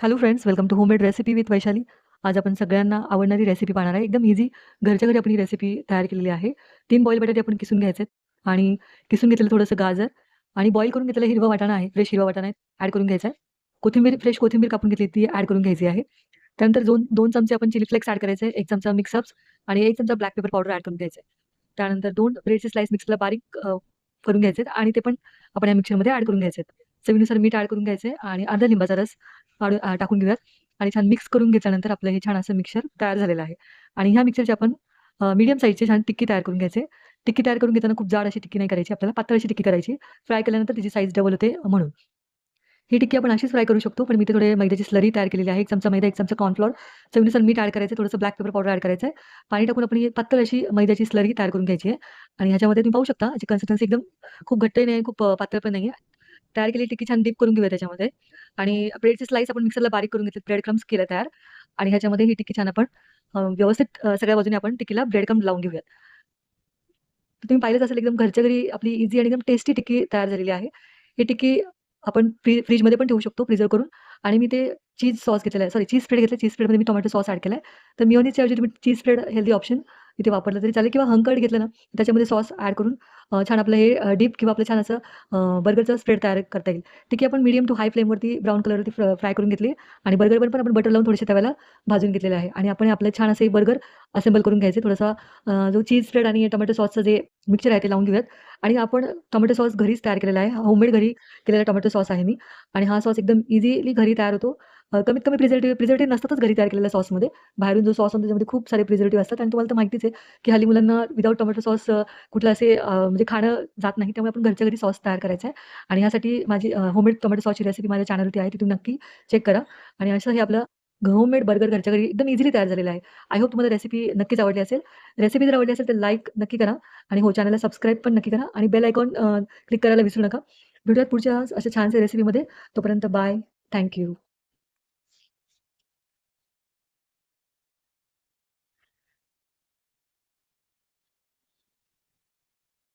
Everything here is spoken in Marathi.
Hello friends welcome to homemade recipe with Vaishali आज आपण सगळ्यांना आवडणारी रेसिपी पाहणार आहे. एकदम इझी घरच्या घरी आपण ही रेसिपी तयार केलेली आहे. तीन बॉईल बटाटे आपण किसून घ्यायचे आणि किसून घेतलेलं थोडंसं गाजर आणि बॉईल करून घेतलेलं हिरवा वाटाणा आहे. फ्रेश हिरवा वाटाणा आहे. ॲड करून घ्यायचा आहे. कोथिंबीर फ्रेश कोथिंबीर कापून घेतली ती ॲड करून घ्यायची आहे. त्यानंतर दोन दोन चमचे आपण चिली फ्लेक्स ॲड करायचे. एक चमचा मिक्सअप्स आणि एक चमचा ब्लॅक पेपर पावडर ॲड करून घ्यायचं. आहे त्यानंतर दोन ब्रेडचे स्लाइस मिक्सरला बारीक करून घ्यायचे आणि ते पण आपण या मिक्सरमध्ये ॲड करून घ्यायचे आहेत चवीनुसार मीठ ॲड करून घ्यायचे आणि अर्धा लिंबाचा रस पाडू टाकून घेऊयात. आणि छान मिक्स करून घेतल्यानंतर आपलं हे छान असं मिक्सर तयार झालेलं आहे. आणि ह्या मिक्सरचे आपण मीडियम साईजचे छान टिक्की तयार करून घ्यायचे. टिक्की तयार करून घेताना खूप जाड अशी टिक्की नाही करायची. आपल्याला पातळ अशी टिक्की करायची. फ्राय केल्यानंतर तिची साईज डबल होते म्हणून. ही टिक्की आपण अशीच फ्राय करू शकतो. पण मी ते थोडे मैद्याची स्लरी तयार केलेली आहे. एक चमचा मैदा एक चमचा कॉर्नफ्लॉर चवीनुसार मीठ ॲड करायचं. थोडंसं ब्लॅक पेपर पावडर ॲड करायचं आहे पाणी टाकून आपण पातळ अशी मैद्याची स्लरी तयार करून घ्यायची आहे. आणि ह्याच्यामध्ये तुम्ही पाहू शकता याची कन्सिस्टन्सी एकदम खूप घट्ट नाही खूप पातळ पण नाही आहे तयार केली टिक्की छान डीप करून घेऊया त्याच्यामध्ये. आणि ब्रेडचे स्लाइस आपण मिक्सरला बारीक करून घेतले ब्रेड क्रम्स केलं तयार. आणि ह्याच्यामध्ये ही टिक्की छान आपण व्यवस्थित सगळ्या बाजूने आपण टिक्कीला ब्रेड क्रम लावून घेऊयात. तुम्ही पाहिलंच असेल एकदम घरच्या घरी आपली इझी आणि एकदम टेस्टी टिक्की तयार झालेली आहे. ही टिक्की आपण फ्री फ्रीजमध्ये पण ठेवू शकतो फ्रीजर करून. आणि मी ते चीज सॉस घेतलेला आहे. सॉरी चीज स्प्रेड घेतलं चीज स्प्रेडमध्ये मी टोमॅटो सॉस ॲड केला आहे तर मिओनीच्या ऐवजी तुम्ही चीज स्प्रेड हेल्दी ऑप्शन इथे वापरलं तरी चालेल. किंवा हंकर्ड घेतलं ना त्याच्यामध्ये सॉस ॲड करून छान आपलं हे डीप किंवा आपलं छान असं बर्गरचं स्प्रेड तयार करता येईल. टिक्की आपण मीडियम टू हाय फ्लेमवरती ब्राऊन कलरवरती फ्राय करून घेतली आणि बर्गर पण आपण बटर लावून थोडेसे तव्याला भाजून घेतलेले आहे. आणि आपण आपलं छान असं बर्गर असेंबल करून घ्यायचे. थोडासा जो चीज स्प्रेड आणि टोमॅटो सॉसचं जे मिक्सचर आहे ते लावून घेऊयात. आणि आपण टोमॅटो सॉस घरीच तयार केलेला आहे. होममेड घरी केलेला टोमॅटो सॉस आहे मी. आणि हा सॉस एकदम इझिली घरी तयार होतो. कमीत कमी प्रिझर्वेटिव्ह प्रिझर्वेटिव्ह नसतातच घरी तयार केलेल्या सॉसमध्ये. बाहेरून जो सॉस असतो त्याच्यामध्ये खूप सारे प्रिझर्वेटिव्ह असतात. आणि तुम्हाला तर माहितीच आहे की हल्ली मुलांना विदाऊट टोमॅटो सॉस कुठलं असे म्हणजे खाणं जात नाही त्यामुळे आपण घरच्या घरी सॉस तयार करायचा आहे. आणि ह्यासाठी माझी होममेड टोमॅटो सॉसची रेसिपी माझ्या चॅनलवरती आहे ती तुम्ही नक्की चेक करा. आणि असं हे आपलं होममेड बर्गर घरच्या घरी एकदम इझिली तयार झालेलं आहे. आय होप तुम्हाला रेसिपी नक्कीच आवडली असेल. रेसिपी जर आवडली असेल तर लाईक नक्की करा आणि हो चॅनलला सबस्क्राईब पण नक्की करा आणि बेल आयकॉन क्लिक करायला विसरू नका. भेटूयात पुढच्या अशा छानशा रेसिपीमध्ये तोपर्यंत बाय थँक्यू